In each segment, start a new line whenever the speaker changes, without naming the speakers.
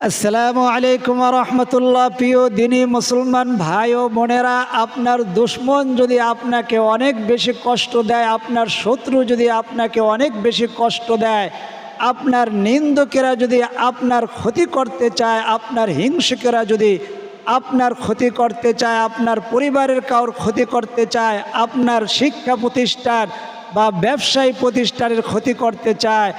আসসালামু আলাইকুম রহমতুল্লাহ। প্রিয় দিনী মুসলমান ভাই ও বোনেরা, আপনার দুশ্মন যদি আপনাকে অনেক বেশি কষ্ট দেয়, আপনার শত্রু যদি আপনাকে অনেক বেশি কষ্ট দেয়, আপনার নিন্দকেরা যদি আপনার ক্ষতি করতে চায়, আপনার হিংসুকেরা যদি আপনার ক্ষতি করতে চায়, আপনার পরিবারের কাউর ক্ষতি করতে চায়, আপনার শিক্ষা প্রতিষ্ঠান বা ব্যবসায়ী প্রতিষ্ঠানের ক্ষতি করতে চায়,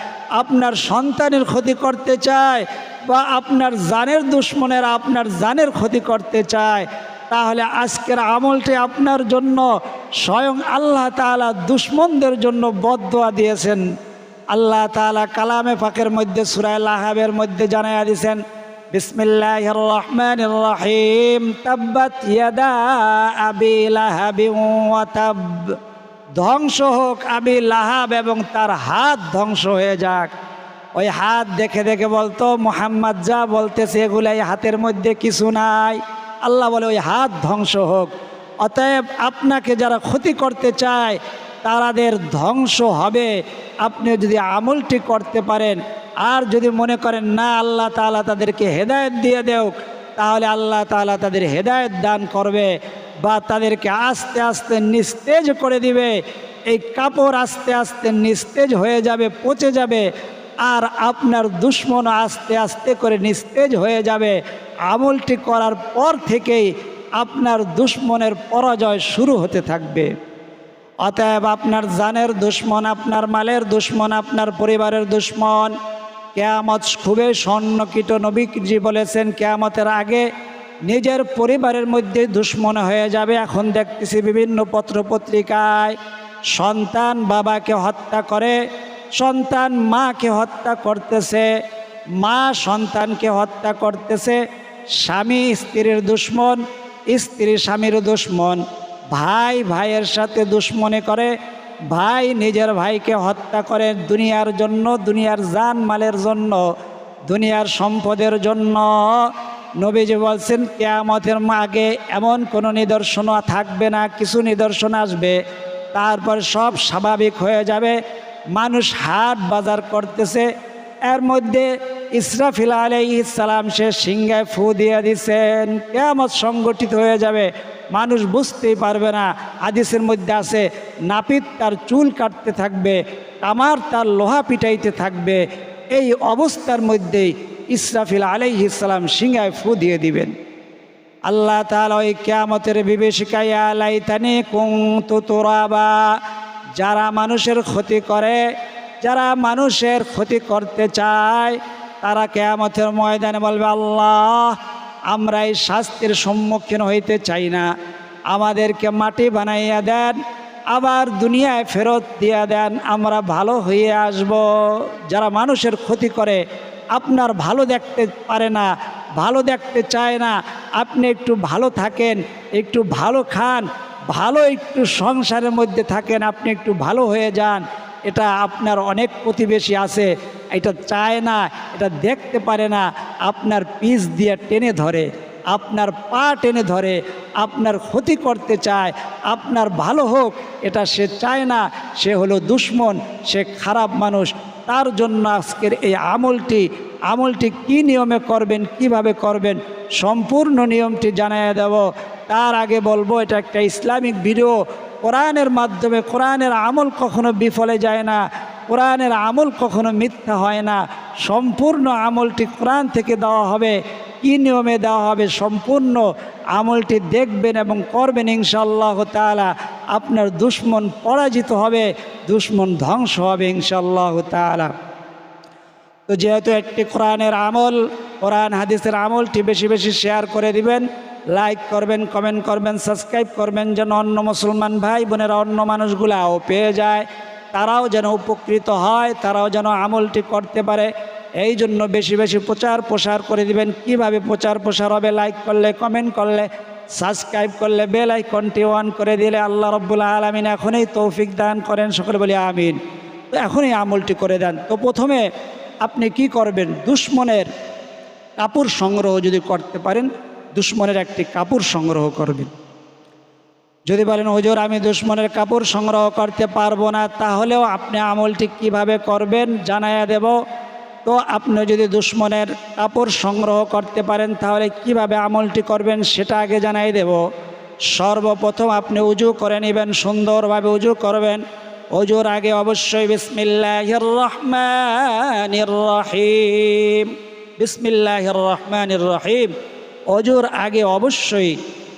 আপনার সন্তানের ক্ষতি করতে চায় বা আপনার জানের দুশ্মনেরা আপনার জানের ক্ষতি করতে চায়, তাহলে আজকের আমলটি আপনার জন্য স্বয়ং আল্লাহ তাআলা দুশ্মনদের জন্য বদোয়া দিয়েছেন। আল্লাহ তাআলা কালামে পাকের মধ্যে সুরায় লাহাবের মধ্যে জানাইয়া দিয়েছেন বিসমিল্লাহ রহমান ধ্বংস হোক, আমি লাহাব এবং তার হাত ধ্বংস হয়ে যাক। ওই হাত দেখে দেখে বলতো, মোহাম্মদ যা বলতেছে এগুলো এই হাতের মধ্যে কিছু নাই। আল্লাহ বলে, ওই হাত ধ্বংস হোক। অতএব আপনাকে যারা ক্ষতি করতে চায়, তারাদের ধ্বংস হবে। আপনি যদি আমলটি করতে পারেন, আর যদি মনে করেন, না, আল্লাহ তাআলা তাদেরকে হেদায়েত দিয়ে দেও তাহলে আল্লাহ তালা তাদের হেদায়েত দান করবে। বা তাদেরকে আস্তে আস্তে নিস্তেজ করে দিবে। এই কাপড় আস্তে আস্তে নিস্তেজ হয়ে যাবে, পচে যাবে আর আপনার দুশ্মন আস্তে আস্তে করে নিস্তেজ হয়ে যাবে। আমলটি করার পর থেকেই আপনার দুশ্মনের পরাজয় শুরু হতে থাকবে। অতএব আপনার জানের দুশ্মন, আপনার মালের দুশ্মন, আপনার পরিবারের দুশ্মন, কেয়ামত খুবই স্বর্ণকীট নবীজি বলেছেন, কেয়ামতের আগে নিজের পরিবারের মধ্যে দুশ্মন হয়ে যাবে। এখন দেখতেছি বিভিন্ন পত্রপত্রিকায় সন্তান বাবাকে হত্যা করে, সন্তান মাকে হত্যা করতেছে, মা সন্তানকে হত্যা করতেছে, স্বামী স্ত্রীর দুশ্মন, স্ত্রী স্বামীর দুশ্মন, ভাই ভাইয়ের সাথে দুশ্মনে করে, ভাই নিজের ভাইকে হত্যা করে দুনিয়ার জন্য, দুনিয়ার জান মালের জন্য, দুনিয়ার সম্পদের জন্য নবীজি বলছেন, কেয়ামতের আগে এমন কোনো নিদর্শন থাকবে না, কিছু নিদর্শন আসবে, তারপর সব স্বাভাবিক হয়ে যাবে। মানুষ হাট বাজার করতেছে, এর মধ্যে ইসরাফিল আলাইসালাম সে সিংহায় ফু দিয়ে দিছেন কেয়ামত সংগঠিত হয়ে যাবে, মানুষ বুঝতেই পারবে না। আদিসের মধ্যে আছে, নাপিত তার চুল কাটতে থাকবে, কামার তার লোহা পিটাইতে থাকবে, এই অবস্থার মধ্যেই ইসরাফিল আলাই আলাইহিসালাম সিংহায় ফু দিয়ে দিবেন। আল্লাহ তালা ওই কেয়ামতের বিবেশিকায় আলাইতানি কুং তোরাবা, যারা মানুষের ক্ষতি করে, যারা মানুষের ক্ষতি করতে চায়, তারা কেয়ামতের ময়দানে বলবে, আল্লাহ, আমরা এই শাস্তির সম্মুখীন হইতে চাই না। আমাদেরকে মাটি বানাইয়া দেন, আবার দুনিয়ায় ফেরত দিয়া দেন, আমরা ভালো হয়ে আসব। যারা মানুষের ক্ষতি করে আপনার ভালো দেখতে পারে না, ভালো দেখতে চায় না, আপনি একটু ভালো থাকেন, একটু ভালো খান, ভালো একটু সংসারের মধ্যে থাকেন, আপনি একটু ভালো হয়ে যান, এটা আপনার অনেক প্রতিবেশী আছে, এটা চায় না, এটা দেখতে পারে না, আপনার পিস দিয়ে টেনে ধরে, আপনার পা টেনে ধরে, আপনার ক্ষতি করতে চায়, আপনার ভালো হোক, এটা সে চায় না, সে হলো দুশ্মন, সে খারাপ মানুষ তার জন্য আজকের এই আমলটি আমলটি কি নিয়মে করবেন, কীভাবে করবেন, সম্পূর্ণ নিয়মটি জানাইয়া দেব। তার আগে বলব, এটা একটা ইসলামিক ভিডিও। কোরআনের মাধ্যমে, কোরআনের আমল কখনো বিফলে যায় না, কোরআনের আমল কখনো মিথ্যা হয় না। সম্পূর্ণ আমলটি কোরআন থেকে দেওয়া হবে। কী নিয়মে দেওয়া হবে, সম্পূর্ণ আমলটি দেখবেন এবং করবেন ইনশাল্লাহ তালা আপনার দুশ্মন পরাজিত হবে, দুশ্মন ধ্বংস হবে ইনশাল্লাহ তালা তো যেহেতু একটি কোরআনের আমল, কোরআন হাদিসের আমলটি বেশি বেশি শেয়ার করে দিবেন, লাইক করবেন, কমেন্ট করবেন, সাবস্ক্রাইব করবেন, যেন অন্য মুসলমান ভাই বোনেরা, অন্য মানুষগুলাও পেয়ে যায়, তারাও যেন উপকৃত হয়, তারাও যেন আমলটি করতে পারে। এই জন্য বেশি বেশি প্রচার প্রসার করে দিবেন। কীভাবে প্রচার প্রসার হবে, লাইক করলে, কমেন্ট করলে সাবস্ক্রাইব করলে বেল আইকনটি অন করে দিলে আল্লাহ রব্বুল্লাহ আলমিন এখনই তৌফিক দান করেন। সকলে বলি আমিন। তো এখনই আমলটি করে দেন। তো প্রথমে আপনি কি করবেন? দুশ্মনের কাপড় সংগ্রহ যদি করতে পারেন, দুশ্মনের একটি কাপড় সংগ্রহ করবেন। যদি বলেন, হুজুর, আমি দুশ্মনের কাপড় সংগ্রহ করতে পারব না, তাহলেও আপনি আমলটি কীভাবে করবেন জানাইয়া দেব। তো আপনি যদি দুশ্মনের কাপড় সংগ্রহ করতে পারেন, তাহলে কীভাবে আমলটি করবেন সেটা আগে জানাই দেব। সর্বপ্রথম আপনি উজু করে নেবেন, সুন্দরভাবে উজু করবেন। অজুর আগে অবশ্যই বিসমিল্লাহির রহমানির রহিম। বিসমিল্লাহির রহমানির রহিম। অজুর আগে অবশ্যই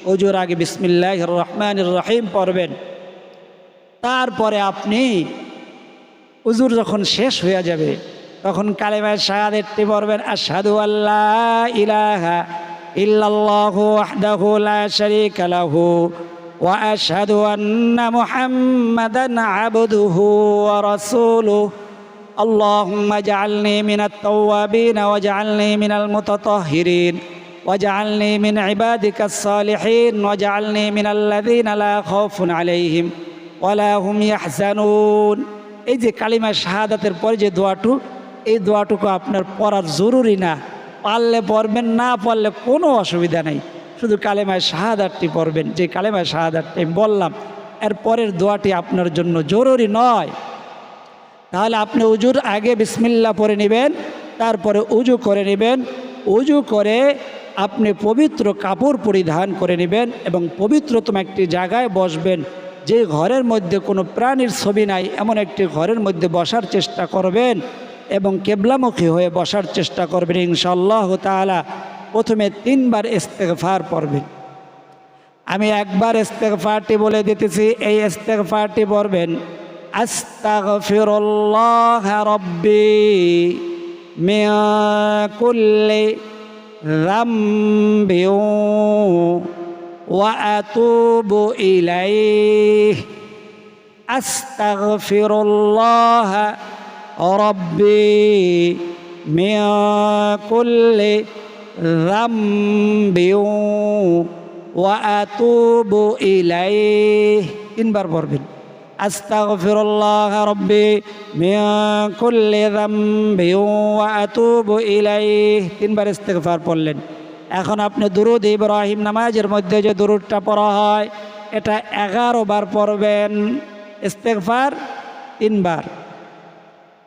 অজুর আগে বিসমিল্লাহির রহমানির রহিম পড়বেন। তারপরে আপনি উজুর যখন শেষ হয়ে যাবে তখন কালেমায় শাহাদেরটি পড়বেন আশহাদু আল্লাহ ইলাহা ইল্লাল্লাহু ওয়াহদাহু লা শারীকা লাহু ওয়া আশহাদু আন্না মুহাম্মাদান আবদুহু ওয়া রাসূলুহু اللهم اجعلني من التوابين واجعلني من المتطهرين واجعلني من عبادك الصالحين واجعلني من الذين لا خوف عليهم ولا هم يحزنون এই যে কালিমা শাহাদাতের পরে যে দোয়াটু এই দোয়াটুকু আপনার পড়ার জরুরি না। পারলে পড়বেন, না পারলে কোনো অসুবিধা নেই। শুধু কালেমায় শাহাদাতটি পড়বেন। যে কালেমায় শাহাদারটি আমি বললাম, এর পরের দোয়াটি আপনার জন্য জরুরি নয়। তাহলে আপনি উজুর আগে বিসমিল্লা পরে নেবেন, তারপরে উজু করে নেবেন। উজু করে আপনি পবিত্র কাপড় পরিধান করে নেবেন এবং পবিত্রতম একটি জায়গায় বসবেন। যে ঘরের মধ্যে কোনো প্রাণীর ছবি নাই, এমন একটি ঘরের মধ্যে বসার চেষ্টা করবেন। এবং কেবলামুখী হয়ে বসার চেষ্টা করবেন ইনশাল্লাহ তাআলা প্রথমে তিনবার ইস্তেগফার পড়বেন আমি একবার ইস্তেগফারটি বলে দিতেছি এই ইস্তেগফারটি পড়বেন আস্তাগফিরুল্লাহ রব্বি মিন কুল্লি ذنب وأتوب إليه أستغفر الله ربي من كل ذنب وأتوب إليه তিনবার পড়বেন আস্তাগফিরুল্লাহ রব্বি মিন কুল্লি যামবি ওয়া আতুবু ইলাইহি তিনবার ইস্তেগফার পড়লেন এখন আপনি দুরুদ ইব্রাহিম নামাজের মধ্যে যে দুরুদটা পড়া হয় এটা এগারো বার পড়বেন ইস্তেগফার তিনবার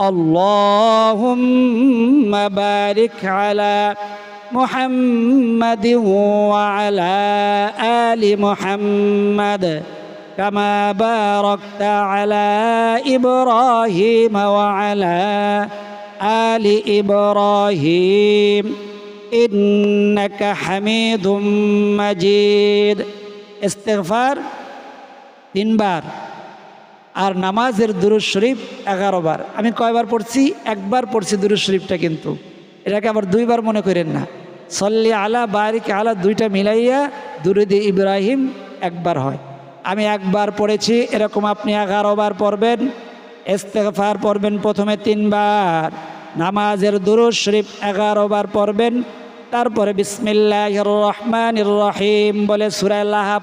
اللهم بارك على محمد وعلى آل محمد كما باركت على إبراهيم وعلى آل إبراهيم. إنك حميد مجيد. استغفار. تنبار. আর নামাজের দুরুজ শরীফ এগারো বার। আমি কয়বার পড়ছি? একবার পড়ছি দুরুজ শরীফটা কিন্তু। এটাকে আবার দুইবার মনে করেন না। সল্লি আলা বারিক আলা দুইটা মিলাইয়া দুরুদি ইব্রাহিম একবার হয়। আমি একবার পড়েছি, এরকম আপনি এগারো বার পড়বেন, ইস্তেগফার পড়বেন প্রথমে তিনবার, নামাজের দুরুজ শরীফ এগারো বার পড়বেন, তারপরে বিসমিল্লাহ রহমান রহিম বলে সুরায় লাহাব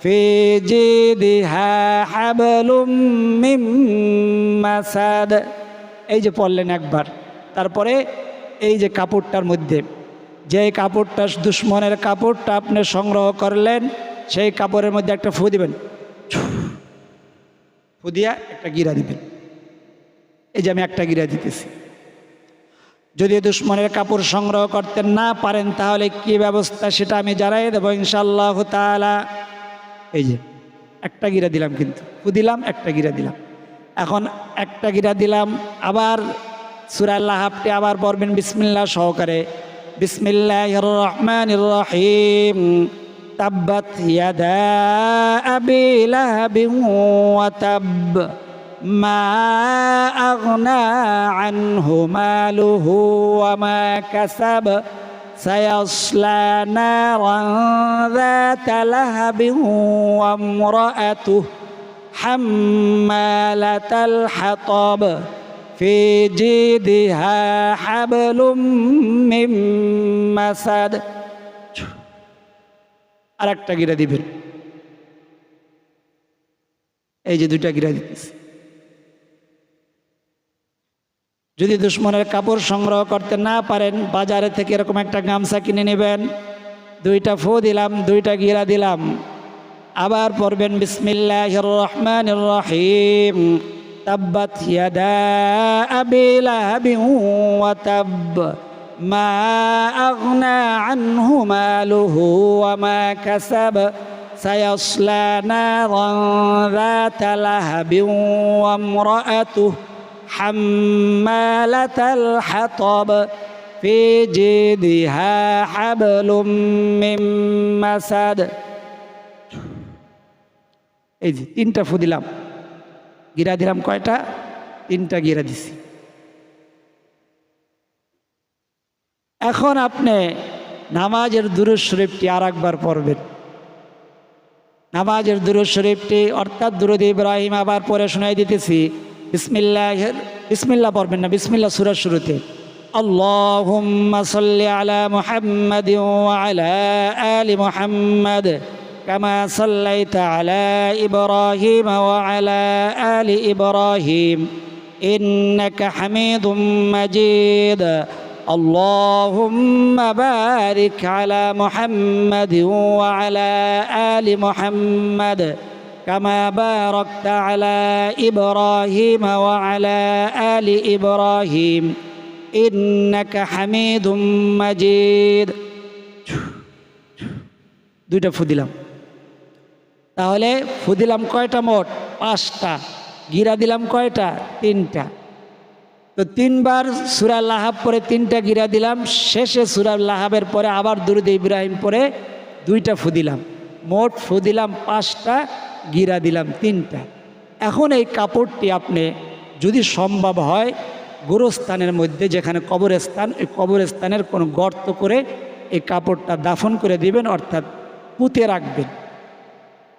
في جيدها حبل من مسد এই যে পড়লেন একবার তারপরে এই যে কাপড়টার মধ্যে যে কাপড়টা দুশ্মনের কাপড়টা আপনি সংগ্রহ করলেন সেই কাপড়ের মধ্যে একটা ফু দিবেন ফু দিয়া একটা গিরা দিবেন এই যে আমি একটা গিরা দিতেছি যদি দুশ্মনের কাপড় সংগ্রহ করতে না পারেন তাহলে কি ব্যবস্থা সেটা আমি জানাই দেবো ইনশাল্লাহ তালা এই যে, একটা গিরা দিলাম কিন্তু। ফু দিলাম, একটা গিরা দিলাম। এখন একটা গিরা দিলাম, আবার সুরা লাহাবটি আবার পড়বেন বিসমিল্লাহ সহকারে। বিসমিল্লাহ তাব্বাত মা কাসাব। سيصلى نارا ذات لهب وامرأته حمالة الحطب في جيدها حبل من مسد আর একটা গিরা দিবেন এই যে দুইটা গিরা দিতেছে যদি দুশ্মনের কাপড় সংগ্রহ করতে না পারেন, বাজারে থেকে এরকম একটা গামছা কিনে নেবেন। দুইটা ফু দিলাম, দুইটা গিরা দিলাম। আবার পড়বেন বিসমিল্লাহ রহমান রহিম তাব্বাত ইয়াদা আবি লাহাবিন ওয়া তাব মা আগনা حمالة الحطب في جيدها حبل من مسد এই যে তিনটা ফু দিলাম গিরা দিলাম কয়টা তিনটা গিরা দিছি এখন আপনি নামাজের দুরুজ শরীফটি আর একবার পড়বেন নামাজের দুরুজ শরীফটি অর্থাৎ দুরুদ ইব্রাহিম আবার পরে শোনাই দিতেছি বিসমিল্লাহ বিসমিল্লাহ পড়বেন না বিসমিল্লাহ সুরার শুরুতে আল্লাহুম্মা সাল্লি আলা মুহাম্মাদিন ওয়া আলা আলি মুহাম্মাদ কামা সাল্লাইতা আলা ইব্রাহিম ওয়া আলা আলি ইব্রাহিম ইন্নাকা হামিদুম মাজিদ اللهم بارك على محمد وعلى آل محمد كما باركت على إبراهيم وعلى آل إبراهيم إنك حميد مجيد দুইটা ফু দিলাম তাহলে ফু দিলাম কয়টা মোট পাঁচটা গিরা দিলাম কয়টা তিনটা তো তিনবার সুরা লাহাব পরে তিনটা গিরা দিলাম শেষে সুরা লাহাবের পরে আবার দুরুদ ইব্রাহিম পরে দুইটা ফু দিলাম মোট ফু দিলাম পাঁচটা গিরা দিলাম তিনটা। এখন এই কাপড়টি আপনি যদি সম্ভব হয় গোরস্থানের মধ্যে যেখানে কবরস্থান, ওই কবরস্থানের কোনো গর্ত করে এই কাপড়টা দাফন করে দিবেন, অর্থাৎ পুঁতে রাখবেন।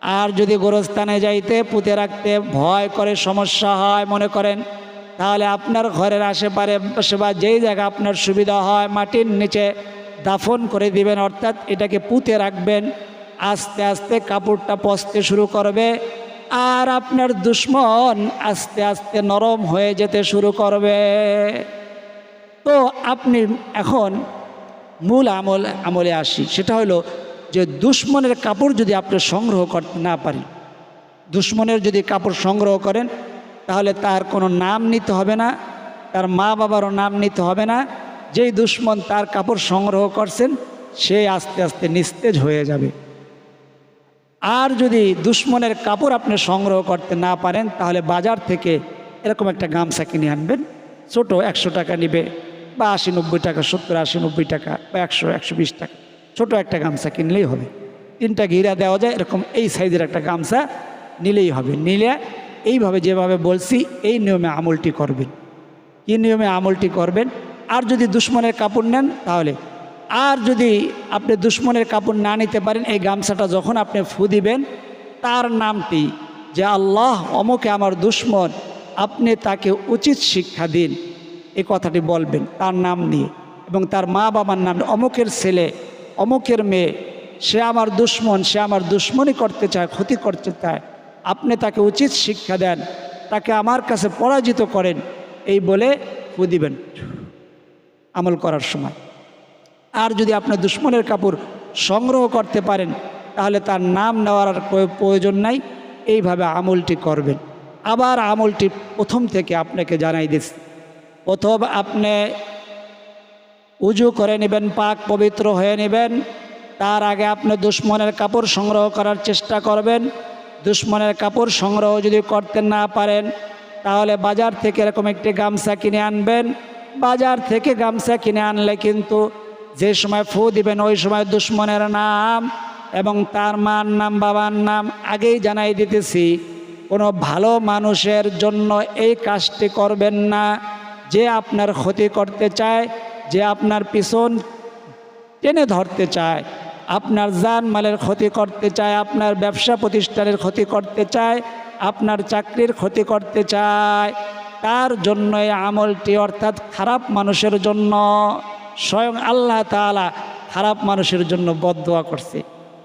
আর যদি গোরস্থানে যাইতে, পুঁতে রাখতে ভয় করে, সমস্যা হয়, মনে করেন, তাহলে আপনার ঘরের আশেপাশে বা যেই জায়গা আপনার সুবিধা হয়, মাটির নিচে দাফন করে দিবেন, অর্থাৎ এটাকে পুঁতে রাখবেন। আস্তে আস্তে কাপড়টা পচতে শুরু করবে। আর আপনার দুশ্মন আস্তে আস্তে নরম হয়ে যেতে শুরু করবে। তো আপনি এখন মূল আমল, আমলে আসি। সেটা হলো যে দুশ্মনের কাপড় যদি আপনি সংগ্রহ করতে না পারেন, দুশ্মনের যদি কাপড় সংগ্রহ করেন, তাহলে তার কোনো নাম নিতে হবে না, তার মা বাবারও নাম নিতে হবে না। যেই দুশ্মন তার কাপড় সংগ্রহ করছেন, সে আস্তে আস্তে নিস্তেজ হয়ে যাবে। আর যদি দুশ্মনের কাপড় আপনি সংগ্রহ করতে না পারেন, তাহলে বাজার থেকে এরকম একটা গামছা কিনে আনবেন। ছোটো একশো টাকা নিবে বা আশি নব্বই টাকা, সত্তর, আশি নব্বই টাকা বা একশো একশো বিশ টাকা। ছোটো একটা গামছা কিনলেই হবে। তিনটা ঘিরা দেওয়া যায়, এরকম এই সাইজের একটা গামছা নিলেই হবে। নিলে এইভাবে যেভাবে বলছি, এই নিয়মে আমলটি করবেন। কি নিয়মে আমলটি করবেন? আর যদি দুশ্মনের কাপড় নেন, তাহলে আর যদি আপনি দুশ্মনের কাপড় না নিতে পারেন, এই গামছাটা যখন আপনি ফু দিবেন, তার নামটি যে আল্লাহ অমকে আমার দুশ্মন, আপনি তাকে উচিত শিক্ষা দিন। এই কথাটি বলবেন, তার নাম নিয়ে। এবং তার মা বাবার নাম, অমুকের ছেলে, অমুকের মেয়ে, সে আমার দুশ্মন, সে আমার দুশ্মনই করতে চায়, ক্ষতি করতে চায়। আপনি তাকে উচিত শিক্ষা দেন, তাকে আমার কাছে পরাজিত করেন, এই বলে ফু দিবেন। আমল করার সময়। আর যদি আপনার দুশ্মনের কাপড় সংগ্রহ করতে পারেন, তাহলে তার নাম নেওয়ার প্রয়োজন নাই। এইভাবে আমলটি করবেন। আবার আমলটি প্রথম থেকে আপনাকে জানাই দিচ্ছি প্রথম আপনি উজু করে নেবেন, পাক পবিত্র হয়ে নেবেন। তার আগে আপনি দুশ্মনের কাপড় সংগ্রহ করার চেষ্টা করবেন। দুশ্মনের কাপড় সংগ্রহ যদি করতে না পারেন, তাহলে বাজার থেকে এরকম একটি গামছা কিনে আনবেন। বাজার থেকে গামছা কিনে আনলে কিন্তু যে সময় ফু দিবেন, ওই সময় দুশ্মনের নাম এবং তার মার নাম, বাবার নাম আগেই জানাই দিতেছি। কোনো ভালো মানুষের জন্য এই কাজটি করবেন না। যে আপনার ক্ষতি করতে চায়, যে আপনার পিছন টেনে ধরতে চায়, আপনার জান মালের ক্ষতি করতে চায়, আপনার ব্যবসা প্রতিষ্ঠানের ক্ষতি করতে চায়, আপনার চাকরির ক্ষতি করতে চায়, তার জন্য এই আমলটি অর্থাৎ খারাপ মানুষের জন্য। স্বয়ং আল্লাহ তাআলা খারাপ মানুষের জন্য বদদোয়া করছে।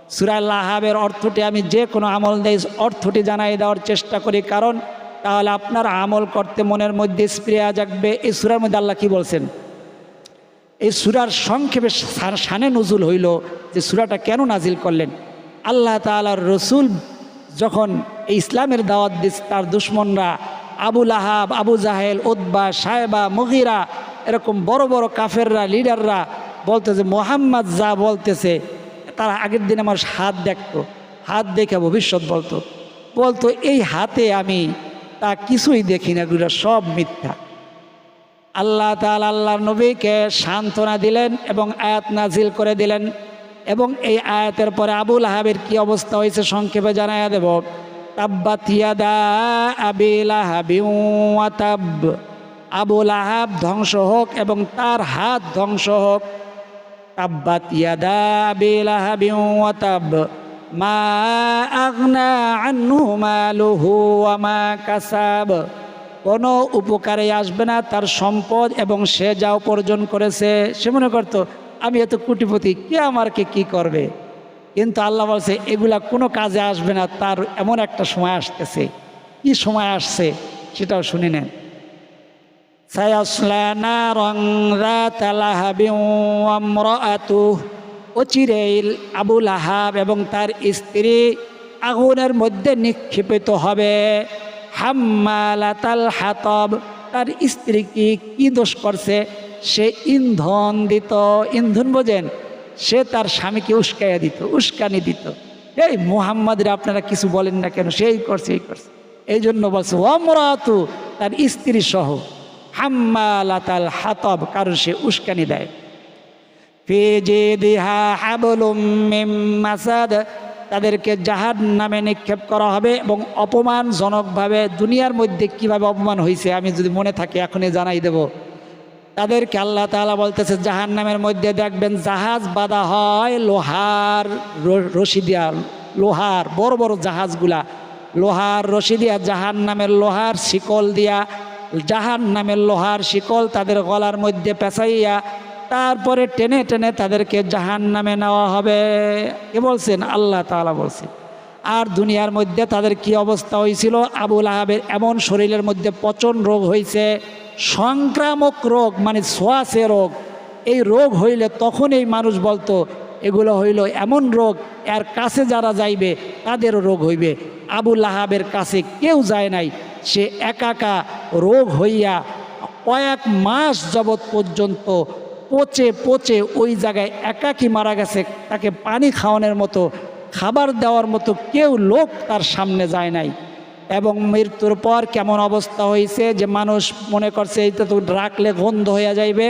সুরায় লাহাবের অর্থটি আমি যে কোনো আমল দেই অর্থটি জানাই দেওয়ার চেষ্টা করি, কারণ তাহলে আপনার আমল করতে মনের মধ্যে স্প্রিয়া জাগবে। এই সুরার মধ্যে আল্লাহ কি বলছেন? এই সুরার সংক্ষেপে সা- শানে নজুল হইল যে সুরাটা কেন নাজিল করলেন। আল্লাহ তালার রসুল যখন ইসলামের দাওয়াত দিস তার দুশ্মনরা আবুল আহাব আবু জাহেল উদ্বা সাহেবা মহিরা এরকম বড় বড় কাফেররা, লিডাররা বলতেছে, মোহাম্মদ যা বলতেছে, তারা আগের দিন আমার হাত দেখতো, হাত দেখে ভবিষ্যৎ বলতো। বলতো, এই হাতে আমি তা কিছুই দেখি না, এগুলো সব মিথ্যা। আল্লাহ তাআলা আল্লাহ নবীকে সান্ত্বনা দিলেন এবং আয়াত নাজিল করে দিলেন এবং এই আয়াতের পরে আবুল আহাবের কি অবস্থা হয়েছে সংক্ষেপে জানাইয়া দেব। তাব্বাত ইয়াদা আবিল তাব। আবুল আহাব ধ্বংস হোক এবং তার হাত ধ্বংস হোক। তাব্বাত ইয়াদা আবিল আহাবিউ ওয়া তাব। মা আগনা আনহু মালুহু ওয়া মা কাসাব। কোনো উপকারে আসবে না তার সম্পদ এবং সে যা উপার্জন করেছে, সে মনে করতো, আমি এত কোটিপতি, কে আমারকে কি করবে? কিন্তু আল্লাহ বলছে, এগুলা কোনো কাজে আসবে না, তার এমন একটা সময় আসতেছে। কি সময় আসছে, সেটাও শুনে নেন। সায়াসলা নারং ওয়া ইমরাআতুহু অচিরেই এবং তার স্ত্রী আগুনের মধ্যে নিক্ষেপিত হবে। হাম্মালাতাল হাতব তার স্ত্রী কি কি দোষ করছে? সে ইন্ধন দিত। ইন্ধন বোঝেন, সে তার স্বামীকে উস্কাইয়া দিত, উস্কানি দিত। এই মুহাম্মাদের আপনারা কিছু বলেন না কেন? সেই করছে, এই করছে। এই জন্য বলছে অমরাতু তার স্ত্রী সহ। হাম্মালাতাল হাতব, কারণ সে উস্কানি দেয়। ফিজিদিহা হাবলুম মিম মাসাদ, তাদেরকে জাহাদ নামে নিক্ষেপ করা হবে এবং অপমানজনকভাবে দুনিয়ার মধ্যে কীভাবে অপমান হয়েছে আমি যদি মনে থাকি এখনই জানাই দেব। তাদেরকে আল্লাহ তালা বলতেছে জাহান নামের মধ্যে দেখবেন জাহাজ বাঁধা হয় লোহার রশি দিয়া, লোহার, বড় বড় জাহাজগুলা, লোহার রশি দিয়া জাহান নামের লোহার শিকল দিয়া জাহান নামের লোহার শিকল তাদের গলার মধ্যে পেঁচাইয়া তারপরে টেনে টেনে তাদেরকে জাহান নামে নেওয়া হবে। কে বলছেন? আল্লাহ তাআলা বলছেন। আর দুনিয়ার মধ্যে তাদের কি অবস্থা হয়েছিল আবুল আহাবের এমন শরীরের মধ্যে পচন রোগ হয়েছে সংক্রামক রোগ মানে সোয়াশে রোগ। এই রোগ হইলে তখন এই মানুষ বলতো, এগুলো হইল এমন রোগ, এর কাছে যারা যাইবে তাদেরও রোগ হইবে। আবুল আহাবের কাছে কেউ যায় নাই। সে একাকা রোগ হইয়া কয়েক মাস যাবৎ পর্যন্ত পচে পচে ওই জায়গায় একাকি মারা গেছে, তাকে পানি খাওয়ানোর মতো, খাবার দেওয়ার মতো কেউ লোক তার সামনে যায় নাই। এবং মৃত্যুর পর কেমন অবস্থা হয়েছে যে মানুষ মনে করছে এইটা তো রাখলে গন্ধ হয়ে যাইবে,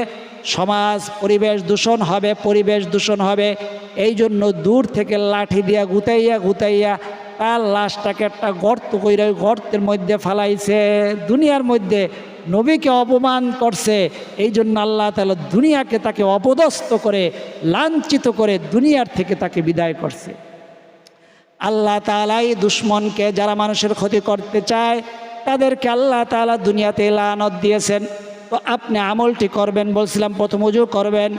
সমাজ, পরিবেশ দূষণ হবে, পরিবেশ দূষণ হবে। এই জন্য দূর থেকে লাঠি দিয়া গুতাইয়া গুতাইয়া তার লাশটাকে একটা গর্ত কইরা গর্তের মধ্যে ফালাইছে। দুনিয়ার মধ্যে নবীকে অপমান করছে। এই জন্য আল্লাহ তালা দুনিয়াকে তাকে অপদস্থ করে, লাঞ্ছিত করে দুনিয়ার থেকে তাকে বিদায় করছে। আল্লাহ তালাই দুশ্মনকে যারা মানুষের ক্ষতি করতে চায়, তাদেরকে আল্লাহ তালা দুনিয়াতে লানত দিয়েছেন। তো আপনি আমলটি করবেন বলছিলাম, প্রথম উজু করবেন,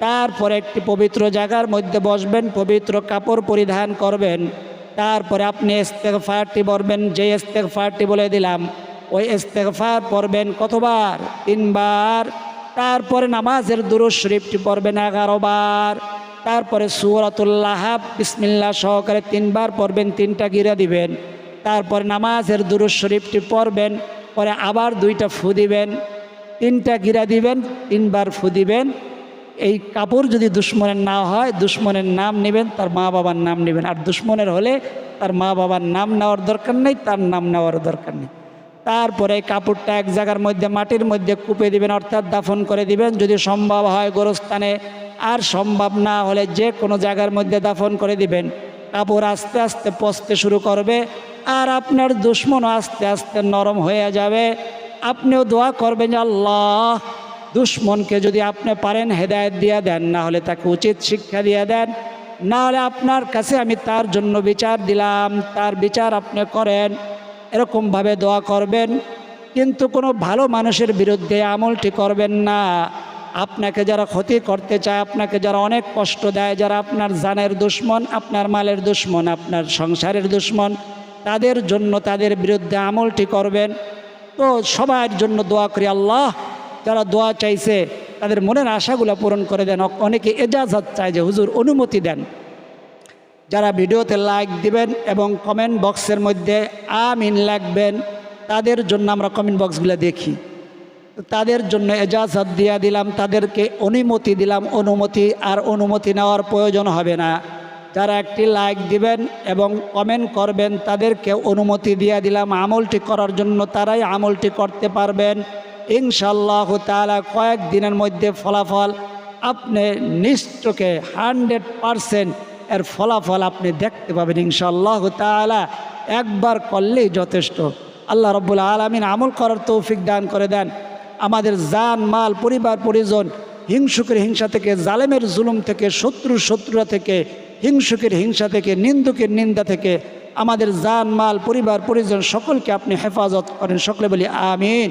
তারপরে একটি পবিত্র জায়গার মধ্যে বসবেন, পবিত্র কাপড় পরিধান করবেন। তারপরে আপনি ইস্তেগফারটি পড়বেন, যে ইস্তেগফারটি বলে দিলাম, ওই ইস্তেগফার পড়বেন কতবার? তিনবার। তারপরে নামাজের দুরুজ শরীফটি পড়বেন এগারো বার তারপরে সুরতুল্লাহ বিসমিল্লা সহকারে তিনবার পড়বেন, তিনটা গিরা দিবেন। তারপরে নামাজের দুরুজ শরীফটি পড়বেন, পরে আবার দুইটা ফু দিবেন। তিনটা গিরা দিবেন, তিনবার ফু দিবেন এই কাপড় যদি দুশ্মনের না হয়, দুশ্মনের নাম নেবেন, তার মা বাবার নাম নেবেন। আর দুশ্মনের হলে তার মা বাবার নাম নেওয়ার দরকার নেই, তার নাম নেওয়ার দরকার নেই। তারপরে কাপড়টা এক জায়গার মধ্যে, মাটির মধ্যে কুপে দিবেন, অর্থাৎ দাফন করে দিবেন। যদি সম্ভব হয় গোরস্থানে, আর সম্ভব না হলে যে কোনো জায়গার মধ্যে দাফন করে দিবেন। কাপড় আস্তে আস্তে পচতে শুরু করবে, আর আপনার দুশ্মনও আস্তে আস্তে নরম হয়ে যাবে। আপনিও দোয়া করবেন আল্লাহ দুশ্মনকে যদি আপনি পারেন হেদায়ত দিয়ে দেন, না হলে তাকে উচিত শিক্ষা দিয়ে দেন। না হলে আপনার কাছে আমি তার জন্য বিচার দিলাম, তার বিচার আপনি করেন, এরকমভাবে দোয়া করবেন। কিন্তু কোনো ভালো মানুষের বিরুদ্ধে আমলটি করবেন না। আপনাকে যারা ক্ষতি করতে চায়, আপনাকে যারা অনেক কষ্ট দেয়, যারা আপনার জানের দুশ্মন, আপনার মালের দুশ্মন, আপনার সংসারের দুশ্মন, তাদের জন্য তাদের বিরুদ্ধে আমলটি করবেন। তো সবার জন্য দোয়া করি আল্লাহ। যারা দোয়া চাইছে, তাদের মনের আশাগুলো পূরণ করে দেন। অনেকে এজাজত চায় যে হুজুর অনুমতি দেন। যারা ভিডিওতে লাইক দিবেন এবং কমেন্ট বক্সের মধ্যে আমিন লাগবেন, তাদের জন্য আমরা কমেন্ট বক্সগুলো দেখি। তাদের জন্য এজাজত দিয়া দিলাম, তাদেরকে অনুমতি দিলাম। অনুমতি আর অনুমতি নেওয়ার প্রয়োজন হবে না। যারা একটি লাইক দিবেন এবং কমেন্ট করবেন, তাদেরকে অনুমতি দিয়ে দিলাম। আমলটি করার জন্য তারাই আমলটি করতে পারবেন। ইনশাল্লাহ তালা কয়েক দিনের মধ্যে ফলাফল আপনি নিশ্চকে হান্ড্রেড পারসেন্ট এর ফলাফল আপনি দেখতে পাবেন ইনশাল্লাহ তালা একবার করলেই যথেষ্ট। আল্লাহ রব্বুল আলমিন আমল করার তৌফিক দান করে দেন। আমাদের জান, মাল, পরিবার, পরিজন হিংসুকের হিংসা থেকে, জালেমের জুলুম থেকে শত্রু শত্রুরা থেকে, হিংসুকের হিংসা থেকে, নিন্দুকের নিন্দা থেকে আমাদের জান, মাল, পরিবার, পরিজন সকলকে আপনি হেফাজত করেন। সকলে বলি আমিন।